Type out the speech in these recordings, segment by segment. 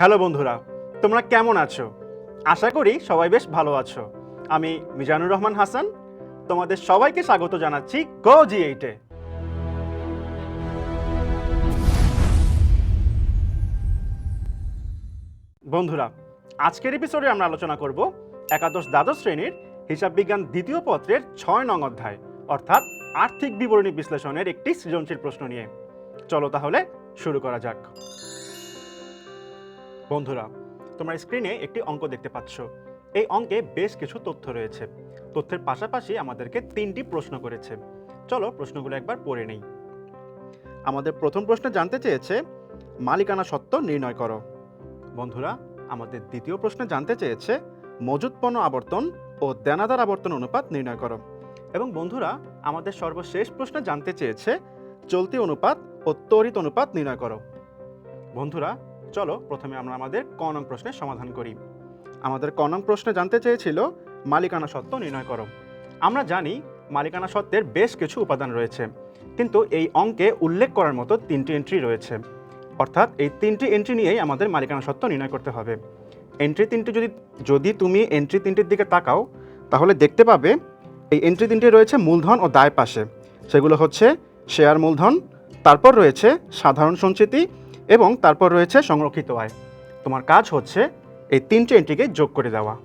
Hello বন্ধুরা, তোমরা কেমন আছো? আশা করি সবাই বেশ ভালো আছো। আমি মিজানুর রহমান হাসান, তোমাদের সবাইকে স্বাগত জানাচ্ছি গো জি এইটে বন্ধুরা, আজকের এপিসোডে আমরা আলোচনা করব একাদশ দ্বাদশ শ্রেণির হিসাব বিজ্ঞান দ্বিতীয় পত্রের ছয় নং অধ্যায়, অর্থাৎ আর্থিক বিবরণী বিশ্লেষণের একটি সৃজনশীল প্রশ্ন নিয়ে। চলো তাহলে শুরু করা যাক। বন্ধুরা, তোমরা স্ক্রিনে একটি অঙ্ক দেখতে পাচ্ছ। এই অঙ্কে বেশ কিছু তথ্য রয়েছে। তথ্যের পাশাপাশি আমাদেরকে তিনটি প্রশ্ন করেছে। চলো প্রশ্নগুলো একবার পড়ে নেই। আমাদের প্রথম প্রশ্ন জানতে চেয়েছে, মালিকানা সত্ত্ব নির্ণয় করো। বন্ধুরা, আমাদের দ্বিতীয় প্রশ্নে জানতে চেয়েছে, মজুত পণ্য আবর্তন ও দেনাদার আবর্তন অনুপাত নির্ণয় করো। এবং বন্ধুরা, আমাদের সর্বশেষ প্রশ্ন জানতে চেয়েছে, চলতি অনুপাত ও তড়িৎ অনুপাত নির্ণয় করো। বন্ধুরা চলো প্রথমে আমরা আমাদের ক নং প্রশ্নের সমাধান করি। আমাদের ক নং প্রশ্নে জানতে চেয়েছিল, মালিকানা সত্ত্ব নির্ণয় করো। আমরা জানি মালিকানা সত্ত্বের বেশ কিছু উপাদান রয়েছে, কিন্তু এই অঙ্কে উল্লেখ করার মতো তিনটি এন্ট্রি রয়েছে। অর্থাৎ এই তিনটি এন্ট্রি নিয়েই আমাদের মালিকানা সত্ত্ব নির্ণয় করতে হবে। এন্ট্রি তিনটি যদি যদি তুমি এন্ট্রি তিনটির দিকে তাকাও, তাহলে দেখতে পাবে এই এন্ট্রি তিনটি রয়েছে মূলধন ও দায় পাশে। সেগুলো হচ্ছে শেয়ার মূলধন, তারপর রয়েছে সাধারণ সঞ্চিতি এবং তারপর রয়েছে সংরক্ষিত আয়। তোমার কাজ হচ্ছে এই তিনটে এন্ট্রিকে যোগ করে দেওয়া।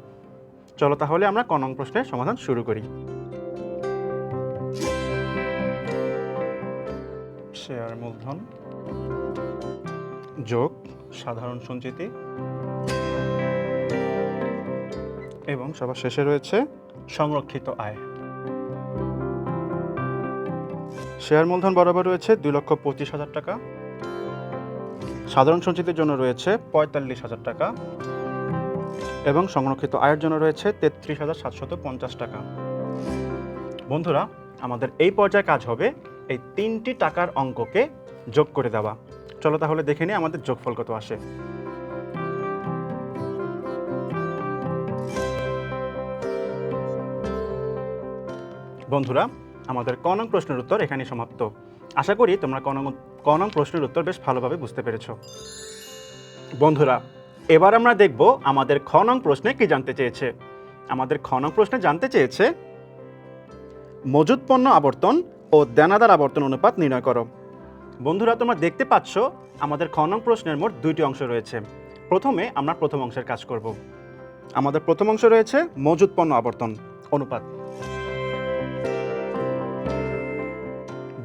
চলো তাহলে আমরা কনং প্রশ্নের সমাধান শুরু করি। শেয়ার মূলধন। যোগ সাধারণ সঞ্চিতি। এবং সবার শেষে রয়েছে সংরক্ষিত আয়। শেয়ার মূলধন বরাবর রয়েছে দুই লক্ষ পঁচিশ হাজার টাকা। সাধারণ সঞ্চিতির জন্য রয়েছে পঁয়তাল্লিশ হাজার টাকা এবং সংরক্ষিত আয়ের জন্য রয়েছে তেত্রিশ হাজার সাতশত পঞ্চাশ টাকা। বন্ধুরা, আমাদের এই পর্যায়ে কাজ হবে এই তিনটি টাকার অঙ্ককে যোগ করে দেওয়া। চলো তাহলে দেখে নিই আমাদের যোগফল কত আসে। বন্ধুরা, আমাদের ক নং প্রশ্নের উত্তর এখানেই সমাপ্ত। আশা করি তোমরা ক নং ক নং প্রশ্নের উত্তর বেশ ভালোভাবে বুঝতে পেরেছ। বন্ধুরা, এবার আমরা দেখব আমাদের খ নং প্রশ্নে কি জানতে চেয়েছে। আমাদের খ নং প্রশ্নে জানতে চেয়েছে মজুত পণ্য আবর্তন ও দেনাদার আবর্তন অনুপাত নির্ণয় করো। বন্ধুরা, তোমরা দেখতে পাচ্ছ, আমাদের খ নং প্রশ্নের মোট দুইটি অংশ রয়েছে। প্রথমে আমরা প্রথম অংশের কাজ করব। আমাদের প্রথম অংশ রয়েছে মজুত পণ্য আবর্তন অনুপাত।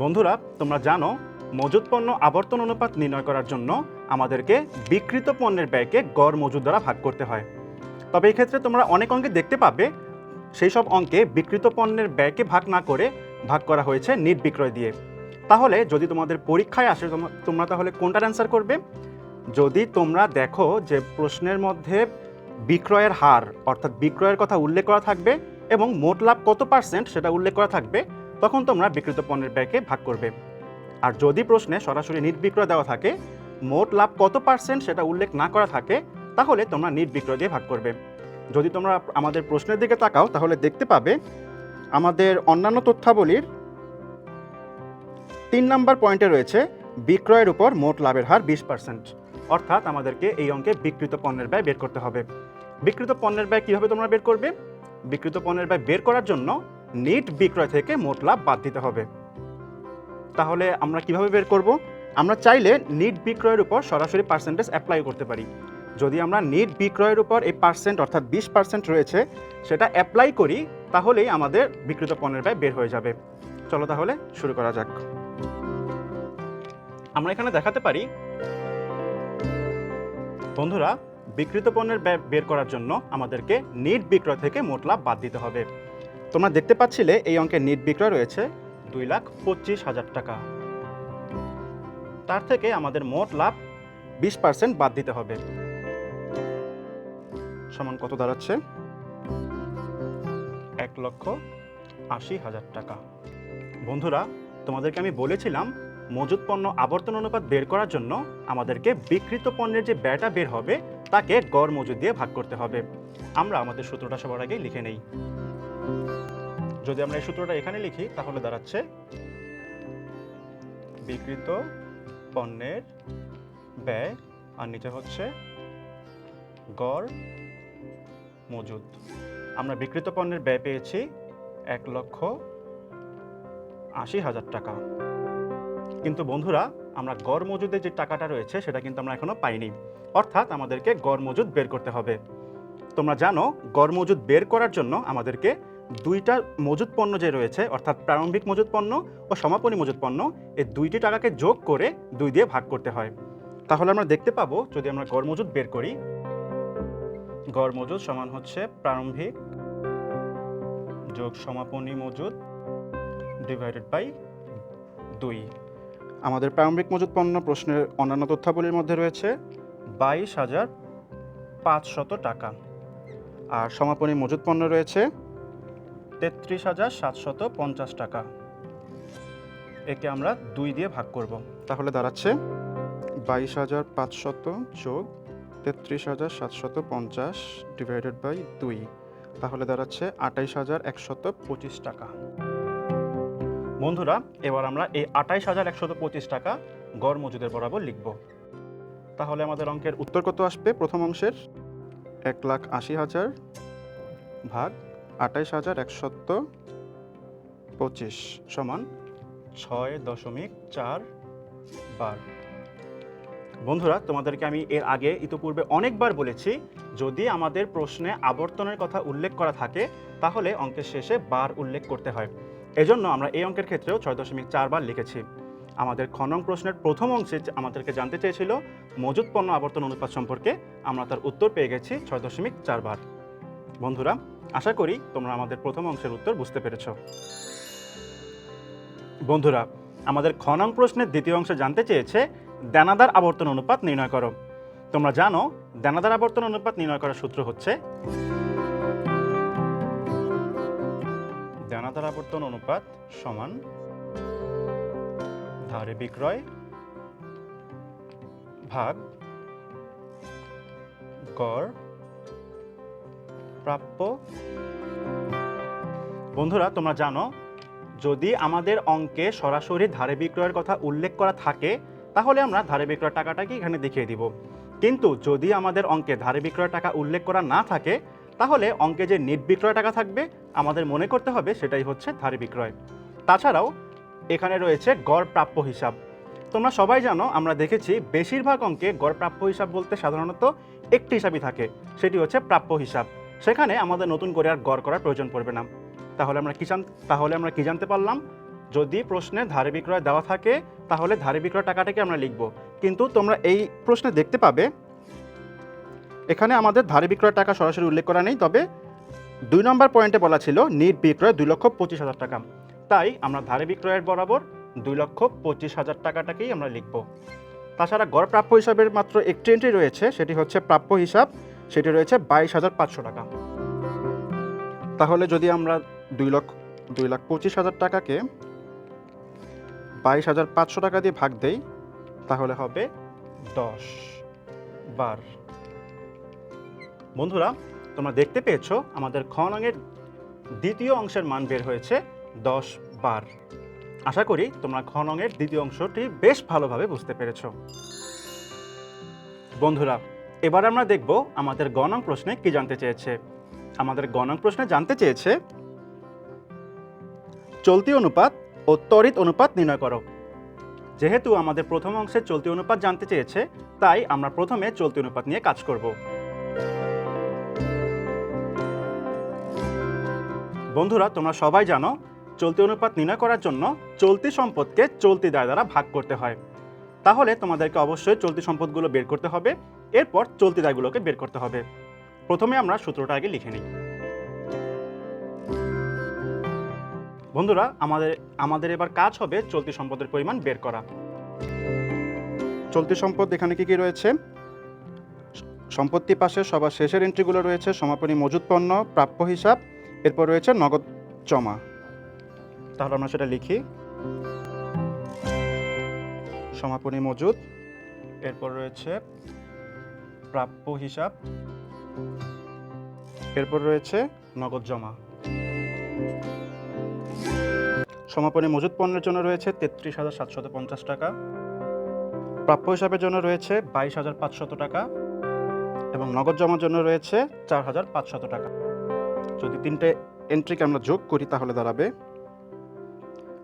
বন্ধুরা, তোমরা জানো মজুত পণ্য আবর্তন অনুপাত নির্ণয় করার জন্য আমাদেরকে বিকৃত পণ্যের ব্যয়কে গড় মজুদ দ্বারা ভাগ করতে হয়। তবে এই ক্ষেত্রে তোমরা অনেক অঙ্কে দেখতে পাবে, সেই সব অঙ্কে বিকৃত পণ্যের ব্যয়কে ভাগ না করে ভাগ করা হয়েছে নিট বিক্রয় দিয়ে। তাহলে যদি তোমাদের পরীক্ষায় আসে তোমরা- তোমরা তাহলে কোনটার অ্যান্সার করবে? যদি তোমরা দেখো যে প্রশ্নের মধ্যে বিক্রয়ের হার, অর্থাৎ বিক্রয়ের কথা উল্লেখ করা থাকবে এবং মোট লাভ কত পার্সেন্ট সেটা উল্লেখ করা থাকবে, তখন তোমরা বিক্রিত পণ্যের ব্যয়কে ভাগ করবে। আর যদি প্রশ্নে সরাসরি নিট বিক্রয় দেওয়া থাকে, মোট লাভ কত পার্সেন্ট সেটা উল্লেখ না করা থাকে, তাহলে তোমরা নিট বিক্রয় দিয়ে ভাগ করবে। যদি তোমরা আমাদের প্রশ্নের দিকে তাকাও, তাহলে দেখতে পাবে আমাদের অন্যান্য তথ্যাবলীর তিন নাম্বার পয়েন্টে রয়েছে, বিক্রয়ের উপর মোট লাভের হার বিশ পার্সেন্ট। অর্থাৎ আমাদেরকে এই অঙ্কে বিকৃত পণ্যের ব্যয় বের করতে হবে। বিকৃত পণ্যের ব্যয় কীভাবে তোমরা বের করবে? বিকৃত পণ্যের ব্যয় বের করার জন্য নিট বিক্রয় থেকে মোট লাভ বাদ দিতে হবে। তাহলে আমরা কীভাবে বের করব? আমরা চাইলে নিট বিক্রয়ের উপর সরাসরি পার্সেন্টেজ অ্যাপ্লাই করতে পারি। যদি আমরা নিট বিক্রয়ের উপর এই পার্সেন্ট অর্থাৎ বিশ পার্সেন্ট রয়েছে, সেটা অ্যাপ্লাই করি, তাহলেই আমাদের বিকৃত পণ্যের ব্যয় বের হয়ে যাবে। চলো তাহলে শুরু করা যাক। আমরা এখানে দেখাতে পারি, বন্ধুরা বিকৃত পণ্যের ব্যয় বের করার জন্য আমাদেরকে নিট বিক্রয় থেকে মোট লাভ বাদ দিতে হবে। তোমরা দেখতে পাচ্ছিলে এই অঙ্কের নিট বিক্রয় রয়েছে। দুই লাখ পঁচিশ হাজার টাকা। তার থেকে আমাদের মোট লাভ বিশ পার্সেন্ট বাদ দিতে হবে। সমান কত দাঁড়াচ্ছে? এক লক্ষ আশি হাজার টাকা। বন্ধুরা, তোমাদেরকে আমি বলেছিলাম, মজুত পণ্য আবর্তন অনুপাত বের করার জন্য আমাদেরকে বিকৃত পণ্যের যে ব্যয়টা বের হবে, তাকে গড় মজুদ দিয়ে ভাগ করতে হবে। আমরা আমাদের সূত্রটা সবার আগে লিখে নেই। যদি আমরা এই সূত্রটা এখানে লিখি, তাহলে দাঁড়াচ্ছে বিকৃত পণ্যের ব্যয়, আর নিচে হচ্ছে গড় মজুদ। আমরা বিক্রিত পণ্যের ব্যয় পেয়েছি এক লক্ষ আশি হাজার টাকা। কিন্তু বন্ধুরা, আমরা গড় মজুদের যে টাকাটা রয়েছে, সেটা কিন্তু আমরা এখনও পাইনি। অর্থাৎ আমাদেরকে গড় মজুদ বের করতে হবে। তোমরা জানো, গড় মজুদ বের করার জন্য আমাদেরকে দুইটা মজুদ পণ্য যে রয়েছে, অর্থাৎ প্রারম্ভিক মজুদ পণ্য ও সমাপনী মজুদ পণ্য, এই দুইটি টাকাকে যোগ করে দুই দিয়ে ভাগ করতে হয়। তাহলে আমরা দেখতে পাবো, যদি আমরা গড় মজুদ বের করি, গড় মজুদ সমান হচ্ছে প্রারম্ভিক যোগ সমাপনী মজুদ ডিভাইডেড বাই দুই। আমাদের প্রারম্ভিক মজুদ পণ্য প্রশ্নের অন্যান্য তথ্যাবলীর মধ্যে রয়েছে, বাইশ হাজার পাঁচশত টাকা। আর সমাপনী মজুদ পণ্য রয়েছে তেত্রিশ হাজার সাতশত পঞ্চাশ টাকা। একে আমরা দুই দিয়ে ভাগ করব। তাহলে দাঁড়াচ্ছে বাইশ হাজার পাঁচশত যোগ তেত্রিশ হাজার সাতশত পঞ্চাশ ডিভাইডেড বাই দুই। তাহলে দাঁড়াচ্ছে আটাইশ হাজার একশত পঁচিশ টাকা। বন্ধুরা এবার আমরা এই আটাইশ হাজার একশত পঁচিশ টাকা গড় মজুদের বরাবর লিখব। তাহলে আমাদের অঙ্কের উত্তর কত আসবে? প্রথম অংশের এক লাখ আশি হাজার ভাগ আটাইশ হাজার একশত পঁচিশ সমান ছয় দশমিক চার বার। বন্ধুরা, তোমাদেরকে আমি এর আগে ইতোপূর্বে অনেকবার বলেছি, যদি আমাদের প্রশ্নে আবর্তনের কথা উল্লেখ করা থাকে, তাহলে অঙ্কের শেষে বার উল্লেখ করতে হয়। এজন্য আমরা এই অঙ্কের ক্ষেত্রেও ছয় দশমিক চারবার লিখেছি। আমাদের খনং প্রশ্নের প্রথম অংশে আমাদেরকে জানতে চেয়েছিল মজুদ পণ্য আবর্তন অনুপাত সম্পর্কে আমরা তার উত্তর পেয়ে গেছি ছয় দশমিক চারবার বন্ধুরা আশা করি তোমরা আমাদের প্রথম অংশের উত্তর বুঝতে পেরেছ। বন্ধুরা, আমাদের খনং প্রশ্নের দ্বিতীয় অংশে জানতে চেয়েছে, দানাদার আবর্তন অনুপাত নির্ণয় করো। তোমরা জানো, দানাদার আবর্তন অনুপাত নির্ণয় করার সূত্র হচ্ছে? দানাদার আবর্তন অনুপাত সমান ধারে বিক্রয় ভাগ গড় প্রাপ্য। বন্ধুরা, তোমরা জানো, যদি আমাদের অঙ্কে সরাসরি ধারে বিক্রয়ের কথা উল্লেখ করা থাকে, তাহলে আমরা ধারে বিক্রয় টাকাটাকে এখানে দেখিয়ে দিব। কিন্তু যদি আমাদের অঙ্কে ধারে বিক্রয়ের টাকা উল্লেখ করা না থাকে, তাহলে অঙ্কে যে নিট বিক্রয় টাকা থাকবে, আমাদের মনে করতে হবে সেটাই হচ্ছে ধারে বিক্রয়। তাছাড়াও, এখানে রয়েছে গড় প্রাপ্য হিসাব। তোমরা সবাই জানো, আমরা দেখেছি বেশিরভাগ অঙ্কে গড় প্রাপ্য হিসাব বলতে সাধারণত একটি হিসাবই থাকে, সেটি হচ্ছে প্রাপ্য হিসাব। সেখানে আমাদের নতুন করে আর গড় করার প্রয়োজন পড়বে না। তাহলে আমরা কি তাহলে আমরা কি জানতে পারলাম? যদি প্রশ্নে ধারে বিক্রয় দেওয়া থাকে, তাহলে ধারে বিক্রয় টাকাটাকে আমরা লিখব। কিন্তু তোমরা এই প্রশ্নে দেখতে পাবে, এখানে আমাদের ধারে বিক্রয় টাকা সরাসরি উল্লেখ করা নেই, তবে দুই নম্বর পয়েন্টে বলা ছিল, নিট বিক্রয় দুই লক্ষ পঁচিশ হাজার টাকা। তাই আমরা ধারে বিক্রয়ের বরাবর দুই লক্ষ পঁচিশ হাজার টাকাটাকেই আমরা লিখব। তাছাড়া গড় প্রাপ্য হিসাবের মাত্র একটি এন্ট্রি রয়েছে, সেটি হচ্ছে প্রাপ্য হিসাব। সেটি রয়েছে বাইশ হাজার পাঁচশো টাকা। তাহলে যদি আমরা দুই লক্ষ, দুই লাখ পঁচিশ হাজার টাকাকে বাইশ হাজার পাঁচশো টাকা দিয়ে ভাগ দেই, তাহলে হবে দশ বার। বন্ধুরা, তোমরা দেখতে পেয়েছ, আমাদের খনঙের দ্বিতীয় অংশের মান বের হয়েছে দশ বার। আশা করি তোমরা খনঙের দ্বিতীয় অংশটি বেশ ভালোভাবে বুঝতে পেরেছ। বন্ধুরা এবার আমরা দেখব আমাদের গণং প্রশ্নে কি জানতে চেয়েছে। আমাদের গণং প্রশ্নে জানতে চেয়েছে, চলতি অনুপাত ও ত্বরিত অনুপাত নির্ণয় করো। যেহেতু আমাদের প্রথম অংশে চলতি অনুপাত জানতে চেয়েছে, তাই আমরা প্রথমে চলতি অনুপাত নিয়ে কাজ করব। বন্ধুরা, তোমরা সবাই জানো, চলতি অনুপাত নির্ণয় করার জন্য চলতি সম্পদকে চলতি দায় দ্বারা ভাগ করতে হয়। তাহলে তোমাদেরকে অবশ্যই চলতি সম্পদগুলো বের করতে হবে, এরপর চলতি দায়গুলোকে বের করতে হবে। প্রথমে আমরা সূত্রটা আগে লিখে নিই। বন্ধুরা, আমাদের আমাদের এবার কাজ হবে চলতি সম্পদের পরিমাণ বের করা। চলতি সম্পদ এখানে কি কি রয়েছে? সম্পত্তি পাশে সবার শেষের এন্ট্রিগুলো রয়েছে, সমাপনী মজুদ পণ্য, প্রাপ্য হিসাব, এরপর রয়েছে নগদ জমা। তাহলে আমরা সেটা লিখি। সমাপনী মজুদ। এরপর রয়েছে প্রাপ্য হিসাব। এরপর রয়েছে নগদ জমা। সমাপনী মজুদ পণ্যের জন্য রয়েছে তেত্রিশ হাজার সাতশত পঞ্চাশ টাকা। প্রাপ্য হিসাবের জন্য রয়েছে বাইশ হাজার পাঁচশত টাকা এবং নগদ জমার জন্য রয়েছে চার হাজার পাঁচশত টাকা। যদি তিনটে এন্ট্রিকে আমরা যোগ করি তাহলে দাঁড়াবে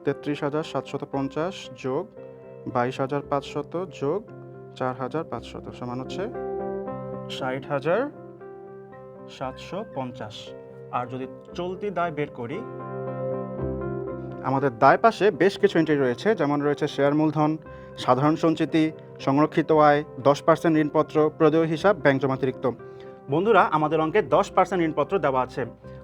তেত্রিশ হাজার সাতশত পঞ্চাশ যোগ বাইশ হাজার পাঁচশত যোগ চার হাজার পাঁচশত সমান হচ্ছে ষাট হাজার সাতশো পঞ্চাশ। আর যদি চলতি দায় বের করি, আমাদের দায় পাশে বেশ কিছু এন্ট্রি রয়েছে, যেমন রয়েছে শেয়ার মূলধন, সাধারণ সঞ্চিতি, সংরক্ষিত আয়, দশ পার্সেন্ট ঋণপত্র, প্রদেয় হিসাব, ব্যাংক জমাতিরিক্ত বন্ধুরা, আমাদের অঙ্কে দশ পার্সেন্ট ঋণপত্র দেওয়া আছে।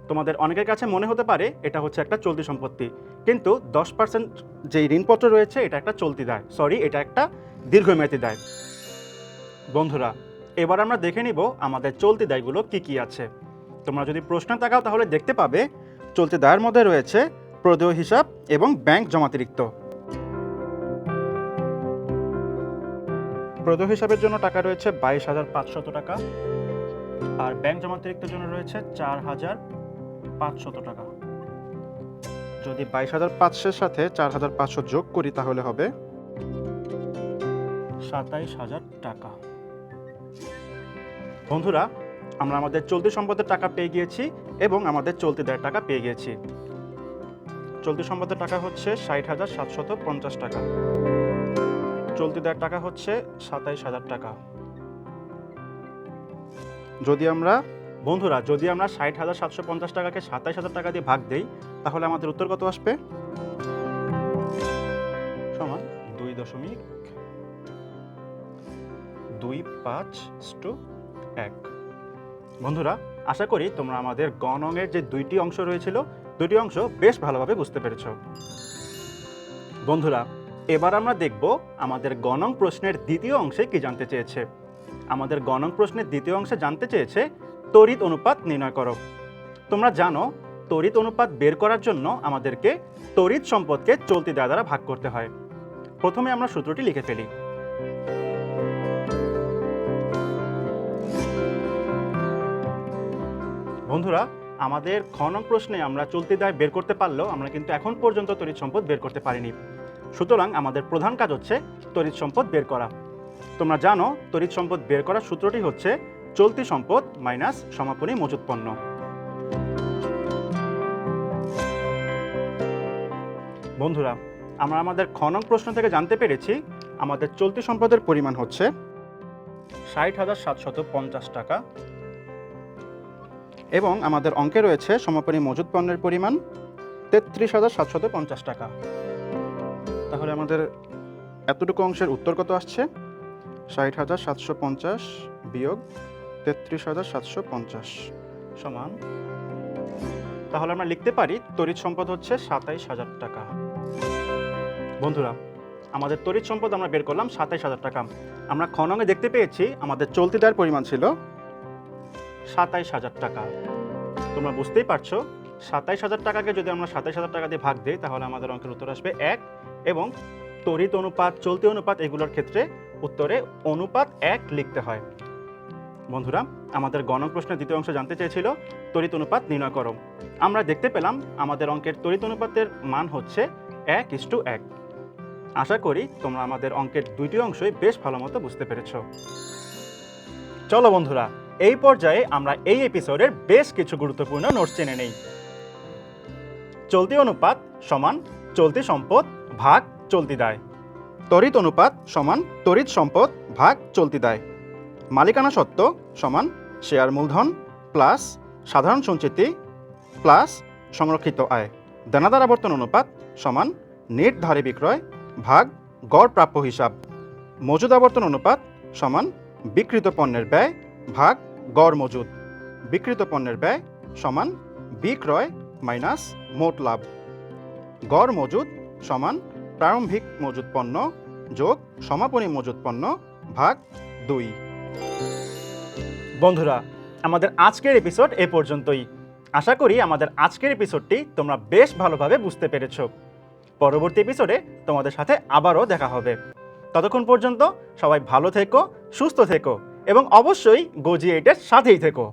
তোমাদের অনেকের কাছে মনে হতে পারে এটা হচ্ছে একটা চলতি সম্পত্তি, কিন্তু দশ পার্সেন্ট যেই ঋণপত্র রয়েছে, এটা একটা চলতি দায়। সরি এটা একটা দীর্ঘমেয়াদী দায়। বন্ধুরা, এবার আমরা দেখে নিব আমাদের চলতি দায়গুলো কি কি আছে। তোমরা যদি প্রশ্ন তাকাও, তাহলে দেখতে পাবে চলতি দায়ের মধ্যে রয়েছে প্রদেয় হিসাব এবং ব্যাংক জমাতিরিক্ত। প্রদেয় হিসাবের জন্য টাকা রয়েছে বাইশ হাজার পাঁচশত টাকা আর ব্যাংক জমাতিরিক্তের জন্য রয়েছে চার হাজার পাঁচশত টাকা। যদি বাইশ হাজার পাঁচশোর সাথে চার হাজার পাঁচশো যোগ করি তাহলে হবে? সাতাইশ হাজার টাকা। বন্ধুরা আমরা আমাদের চলতি সম্পদের টাকা পেয়ে গিয়েছি এবং আমাদের চলতি দেয় টাকা পেয়ে গিয়েছি। চলতি সম্পদের টাকা হচ্ছে ষাট হাজার সাতশত পঞ্চাশ টাকা। চলতি দেয় টাকা হচ্ছে সাতাইশ হাজার টাকা। যদি আমরা বন্ধুরা, যদি আমরা ষাট হাজার সাতশো পঞ্চাশ টাকাকে সাতাইশ হাজার টাকা দিয়ে ভাগ দেই, তাহলে আমাদের উত্তর কত আসবে? সমান দুই দশমিক দুই পাঁচ টু এক। বন্ধুরা, আশা করি তোমরা আমাদের গণঙের যে দুইটি অংশ রয়েছিল, দুটি অংশ বেশ ভালোভাবে বুঝতে পেরেছ। বন্ধুরা, এবার আমরা দেখব আমাদের গণং প্রশ্নের দ্বিতীয় অংশে কি জানতে চেয়েছে। আমাদের গণং প্রশ্নের দ্বিতীয় অংশে জানতে চেয়েছে তড়িৎ অনুপাত নির্ণয় করো। তোমরা জানো তড়িৎ অনুপাত বের করার জন্য আমাদেরকে তড়িৎ সম্পদকে চলতি দেওয়া দ্বারা ভাগ করতে হয়। প্রথমে আমরা সূত্রটি লিখে ফেলি। বন্ধুরা, আমাদের খ নং প্রশ্নে আমরা চলতি দায় বের করতে পারলেও আমরা কিন্তু এখন পর্যন্ত তড়িৎ সম্পদ বের করতে পারিনি। সুতরাং আমাদের প্রধান কাজ হচ্ছে তড়িৎ সম্পদ বের করা। তোমরা জানো তড়িৎ সম্পদ বের করার সূত্রটি হচ্ছে চলতি সম্পদ মাইনাস সমাপনী মজুত পণ্য। বন্ধুরা, আমরা আমাদের খনন প্রশ্ন থেকে জানতে পেরেছি, আমাদের চলতি সম্পদের পরিমাণ হচ্ছে ষাট হাজার সাতশত পঞ্চাশ টাকা এবং আমাদের অঙ্কে রয়েছে সমাপনী মজুত পণ্যের পরিমাণ তেত্রিশ হাজার সাতশত পঞ্চাশ টাকা। তাহলে আমাদের এতটুকু অংশের উত্তর কত আসছে? ষাট হাজার সাতশো পঞ্চাশ বিয়োগ তেত্রিশ হাজার সাতশো পঞ্চাশ সমান। তাহলে আমরা লিখতে পারি, তড়িৎ সম্পদ হচ্ছে সাতাইশ হাজার টাকা। বন্ধুরা, আমাদের তড়িৎ সম্পদ আমরা বের করলাম সাতাইশ হাজার টাকা। আমরা খনঙে দেখতে পেয়েছি, আমাদের চলতি দায়ের পরিমাণ ছিল সাতাইশ হাজার টাকা। তোমরা বুঝতেই পারছ, সাতাইশ হাজার টাকাকে যদি আমরা সাতাইশ হাজার টাকা দিয়ে ভাগ দিই, তাহলে আমাদের অঙ্কের উত্তর আসবে এক এবং তড়িৎ অনুপাত, চলতি অনুপাত এগুলোর ক্ষেত্রে উত্তরে অনুপাত এক লিখতে হয়। বন্ধুরা, আমাদের গণন প্রশ্নের দ্বিতীয় অংশ জানতে চেয়েছিল, তড়িৎ অনুপাত নির্ণয় করো। আমরা দেখতে পেলাম আমাদের অঙ্কের তড়িৎ অনুপাতের মান হচ্ছে এক ইস্টু এক। আশা করি তোমরা আমাদের অঙ্কের দুইটি অংশই বেশ ভালো মতো বুঝতে পেরেছ। চলো বন্ধুরা, এই পর্যায়ে আমরা এই এপিসোডের বেশ কিছু গুরুত্বপূর্ণ নোটস জেনে নেই। চলতি অনুপাত সমান চলতি সম্পদ ভাগ চলতি দায়। তড়িৎ অনুপাত সমান তড়িৎ সম্পদ ভাগ চলতি দায়। মালিকানা সত্ত্ব সমান শেয়ার মূলধন প্লাস সাধারণ সঞ্চিতি প্লাস সংরক্ষিত আয়। দেনাদার আবর্তন অনুপাত সমান নেট ধারে বিক্রয় ভাগ গড় প্রাপ্য হিসাব। মজুদ আবর্তন অনুপাত সমান বিকৃত পণ্যের ব্যয় ভাগ গড় মজুদ। বিকৃত পণ্যের ব্যয় সমান বিক্রয় মাইনাস মোট লাভ। গড় মজুদ সমান প্রারম্ভিক মজুদ পণ্য যোগ সমাপনী মজুদ পণ্য ভাগ দুই। বন্ধুরা, আমাদের আজকের এপিসোড এ পর্যন্তই। আশা করি আমাদের আজকের এপিসোডটি তোমরা বেশ ভালোভাবে বুঝতে পেরেছ। পরবর্তী এপিসোডে তোমাদের সাথে আবারও দেখা হবে। ততক্ষণ পর্যন্ত সবাই ভালো থেকো, সুস্থ থেকো এবং অবশ্যই গোজি এইটের সাথেই থেকো।